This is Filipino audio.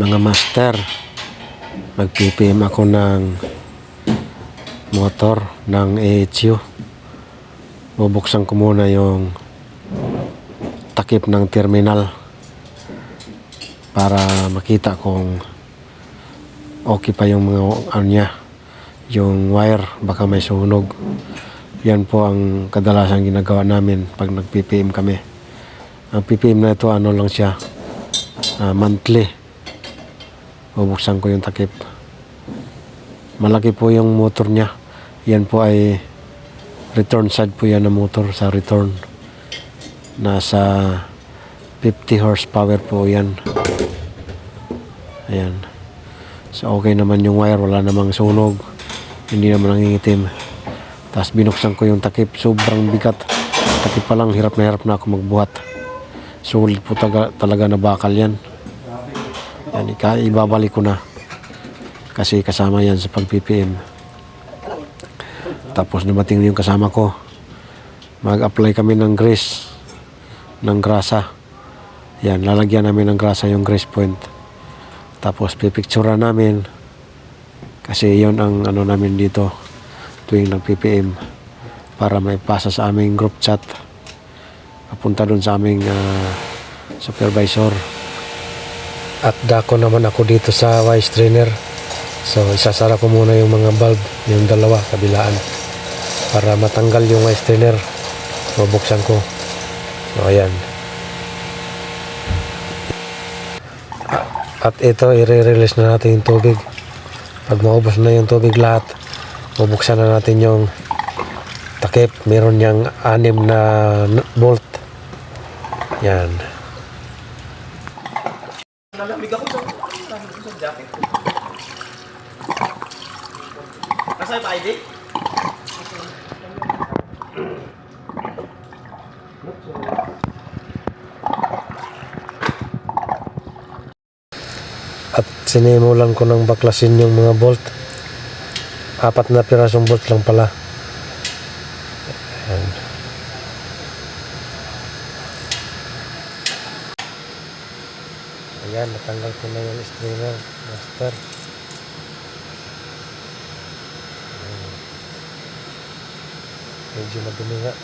Mga master, mag-PPM ako ng motor ng AHU. Bubuksan ko muna yung takip ng terminal para makita kung okay pa yung mga ano niya, yung wire, baka may sunog. Yan po ang kadalasan ginagawa namin pag nag-PPM kami. Ang PPM na ito, ano lang siya, ah, monthly. Bubuksan ko yung takip. Malaki po yung motor niya. Yan po ay return side po yan ng motor sa return. Nasa 50 horsepower po yan. Ayan. So okay naman yung wire, wala namang sunog. Hindi naman nangingitim. Tapos binuksan ko yung takip, sobrang bigat. Takip pa lang, hirap na hirap na ako magbuhat. Sulit po taga, talaga na bakal yan. Yan, ibabalik ko na. Kasi kasama yan sa pag-PPM. Tapos dumating yung kasama ko. Mag-apply kami ng grease, ng grasa. Yan, lalagyan namin ng grasa yung grease point. Tapos pipictura namin. Kasi yon ang ano namin dito tuwing nag-PPM para may pasa sa aming group chat. Papunta doon sa aming ah, supervisor. At dako naman ako dito sa wise trainer. So isasara ko muna yung mga bulb, yung dalawa kabilaan para matanggal yung wise trainer. Bubuksan ko. So ayan. At ito, i-release na natin yung tubig. Pag maubos na yung tubig lahat, bubuksan na natin yung takip. Meron niyang anim na bolt. Yan. Nalamig ako sa, sa, sa jacket. Nasa pa ID? At sinimulan ko ng baklasin yung mga bolt. Apat na pirasong bolt lang pala. Ayan. Ayan, natanggal ko na yung strainer, master. Ayan. Medyo madumi nga.